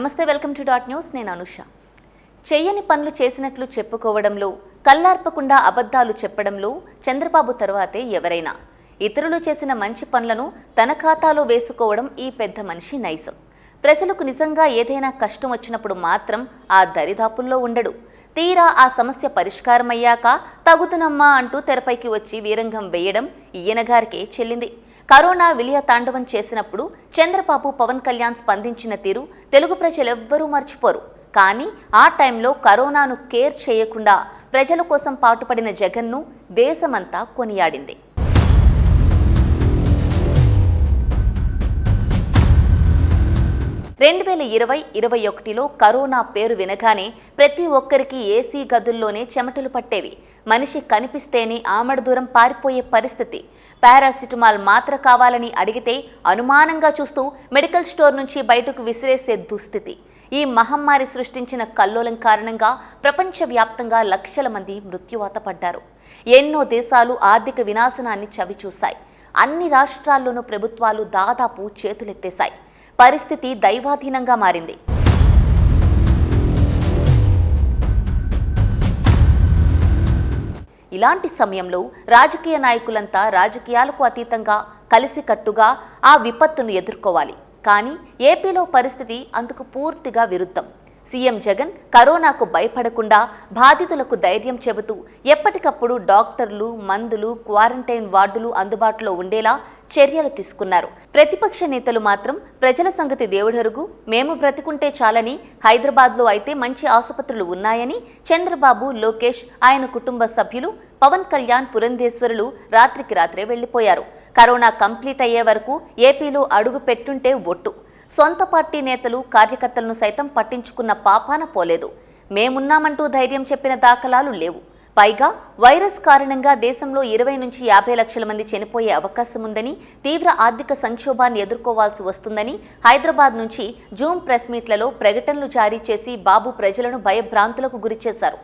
నమస్తే welcome to dot news. నేను అనుష. చేయని పనులు చేసినట్లు చెప్పుకోవడంలో కల్లార్పకుండా అబద్ధాలు చెప్పడంలో చంద్రబాబు తర్వాతే ఎవరైనా. ఇతరులు చేసిన మంచి పనులను తన ఖాతాలో వేసుకోవడం ఈ పెద్ద మనిషి నైజం. ప్రజలకు నిజంగా ఏదైనా కష్టం వచ్చినప్పుడు మాత్రం ఆ దరిదాపుల్లో ఉండడు. తీరా ఆ సమస్య పరిష్కారమయ్యాక తగుతునమ్మా అంటూ తెరపైకి వచ్చి వీరంగం వేయడం ఈయనగారికే చెల్లింది. కరోనా విలియ తాండవం చేసినప్పుడు చంద్రబాబు పవన్ కళ్యాణ్ స్పందించిన తీరు తెలుగు ప్రజలెవ్వరూ మర్చిపోరు. కానీ ఆ టైంలో కరోనాను కేర్ చేయకుండా ప్రజల కోసం పాటుపడిన జగన్ను దేశమంతా కొనియాడింది. రెండు వేల ఇరవై ఇరవై ఒకటిలో కరోనా పేరు వినగానే ప్రతి ఒక్కరికి ఏసీ గదుల్లోనే చెమటలు పట్టేవి. మనిషి కనిపిస్తేనే ఆమడ దూరం పారిపోయే పరిస్థితి. పారాసిటమాల్ మాత్ర కావాలని అడిగితే అనుమానంగా చూస్తూ మెడికల్ స్టోర్ నుంచి బయటకు విసిరేసే దుస్థితి. ఈ మహమ్మారి సృష్టించిన కల్లోలం కారణంగా ప్రపంచవ్యాప్తంగా లక్షల మంది మృత్యువాత పడ్డారు. ఎన్నో దేశాలు ఆర్థిక వినాశనాన్ని చవిచూశాయి. అన్ని రాష్ట్రాల్లోనూ ప్రభుత్వాలు దాదాపు చేతులెత్తేశాయి. పరిస్థితి దైవాధీనంగా మారింది. ఇలాంటి సమయంలో రాజకీయ నాయకులంతా రాజకీయాలకు అతీతంగా కలిసికట్టుగా ఆ విపత్తును ఎదుర్కోవాలి. కానీ ఏపీలో పరిస్థితి అందుకు పూర్తిగా విరుద్ధం. సీఎం జగన్ కరోనాకు భయపడకుండా బాధితులకు ధైర్యం చెబుతూ ఎప్పటికప్పుడు డాక్టర్లు మందులు క్వారంటైన్ వార్డులు అందుబాటులో ఉండేలా చర్యలు తీసుకున్నారు. ప్రతిపక్ష నేతలు మాత్రం ప్రజల సంగతి దేవుడెరుగు మేము బ్రతికుంటే చాలని హైదరాబాద్లో అయితే మంచి ఆసుపత్రులు ఉన్నాయని చంద్రబాబు లోకేష్ ఆయన కుటుంబ సభ్యులు పవన్ కళ్యాణ్ పురంధేశ్వరులు రాత్రికి రాత్రే వెళ్ళిపోయారు కరోనా కంప్లీట్ అయ్యే వరకు ఏపీలో అడుగు పెట్టుంటే ఒట్టు. సొంత పార్టీ నేతలు కార్యకర్తలను సైతం పట్టించుకున్న పాపాన పోలేదు. మేమున్నామంటూ ధైర్యం చెప్పిన దాఖలాలు లేవు. పైగా వైరస్ కారణంగా దేశంలో ఇరవై నుంచి యాభై లక్షల మంది చనిపోయే అవకాశం ఉందని తీవ్ర ఆర్థిక సంక్షోభాన్ని ఎదుర్కోవాల్సి వస్తుందని హైదరాబాద్ నుంచి జూమ్ ప్రెస్ మీట్లలో ప్రకటనలు జారీ చేసి బాబు ప్రజలను భయభ్రాంతులకు గురిచేశారు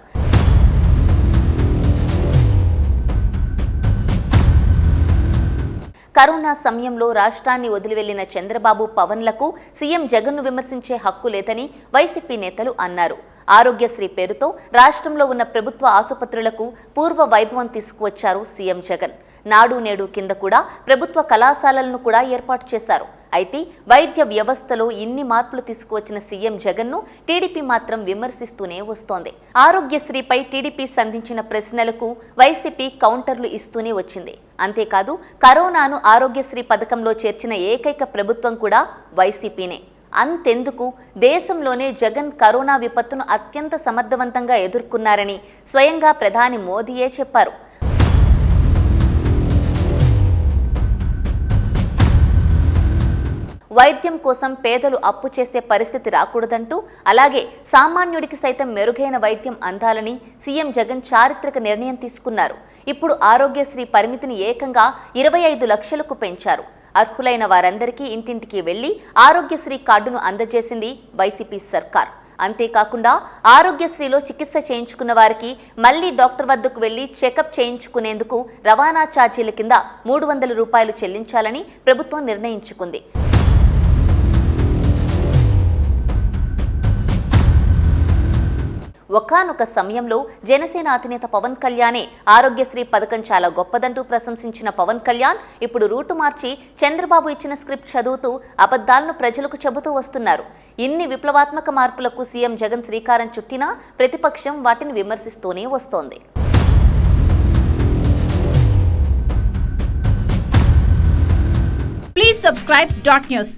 కరోనా సమయంలో రాష్ట్రాన్ని వదిలి వెళ్ళిన చంద్రబాబు పవన్లకు సీఎం జగన్ను విమర్శించే హక్కు లేదని వైసీపీ నేతలు అన్నారు. ఆరోగ్యశ్రీ పేరుతో రాష్ట్రంలో ఉన్న ప్రభుత్వ ఆసుపత్రులకు పూర్వ వైభవం తీసుకువచ్చారు సీఎం జగన్. నాడు నేడు కింద కూడా ప్రభుత్వ కళాశాలలను కూడా ఏర్పాటు చేశారు. అయితే వైద్య వ్యవస్థలో ఇన్ని మార్పులు తీసుకువచ్చిన సీఎం జగన్ను టీడీపీ మాత్రం విమర్శిస్తూనే వస్తోంది. ఆరోగ్యశ్రీపై టీడీపీ సంధించిన ప్రశ్నలకు వైసీపీ కౌంటర్లు ఇస్తూనే వచ్చింది. అంతేకాదు కరోనాను ఆరోగ్యశ్రీ పథకంలో చేర్చిన ఏకైక ప్రభుత్వం కూడా వైసీపీనే. అంతెందుకు? దేశంలోనే జగన్ కరోనా విపత్తును అత్యంత సమర్థవంతంగా ఎదుర్కొన్నారని స్వయంగా ప్రధాని మోదీయే చెప్పారు. వైద్యం కోసం పేదలు అప్పు చేసే పరిస్థితి రాకూడదంటూ అలాగే సామాన్యుడికి సైతం మెరుగైన వైద్యం అందాలని సీఎం జగన్ చారిత్రక నిర్ణయం తీసుకున్నారు. ఇప్పుడు ఆరోగ్యశ్రీ పరిమితిని ఏకంగా ఇరవై ఐదు లక్షలకు పెంచారు. అర్హులైన వారందరికీ ఇంటింటికి వెళ్ళి ఆరోగ్యశ్రీ కార్డును అందజేసింది వైసీపీ సర్కార్. అంతేకాకుండా ఆరోగ్యశ్రీలో చికిత్స చేయించుకున్న వారికి మళ్ళీ డాక్టర్ వద్దకు వెళ్ళి చెకప్ చేయించుకునేందుకు రవాణా ఛార్జీల కింద మూడు వందల రూపాయలు చెల్లించాలని ప్రభుత్వం నిర్ణయించుకుంది. ఒకానొక సమయంలో జనసేన అధినేత పవన్ కళ్యాణే ఆరోగ్యశ్రీ పథకం చాలా గొప్పదంటూ ప్రశంసించిన పవన్ కళ్యాణ్ ఇప్పుడు రూటు మార్చి చంద్రబాబు ఇచ్చిన స్క్రిప్ట్ చదువుతూ అబద్ధాలను ప్రజలకు చెబుతూ వస్తున్నారు. ఇన్ని విప్లవాత్మక మార్పులకు సీఎం జగన్ శ్రీకారం చుట్టినా ప్రతిపక్షం వాటిని విమర్శిస్తూనే వస్తోంది. Please subscribe dot news.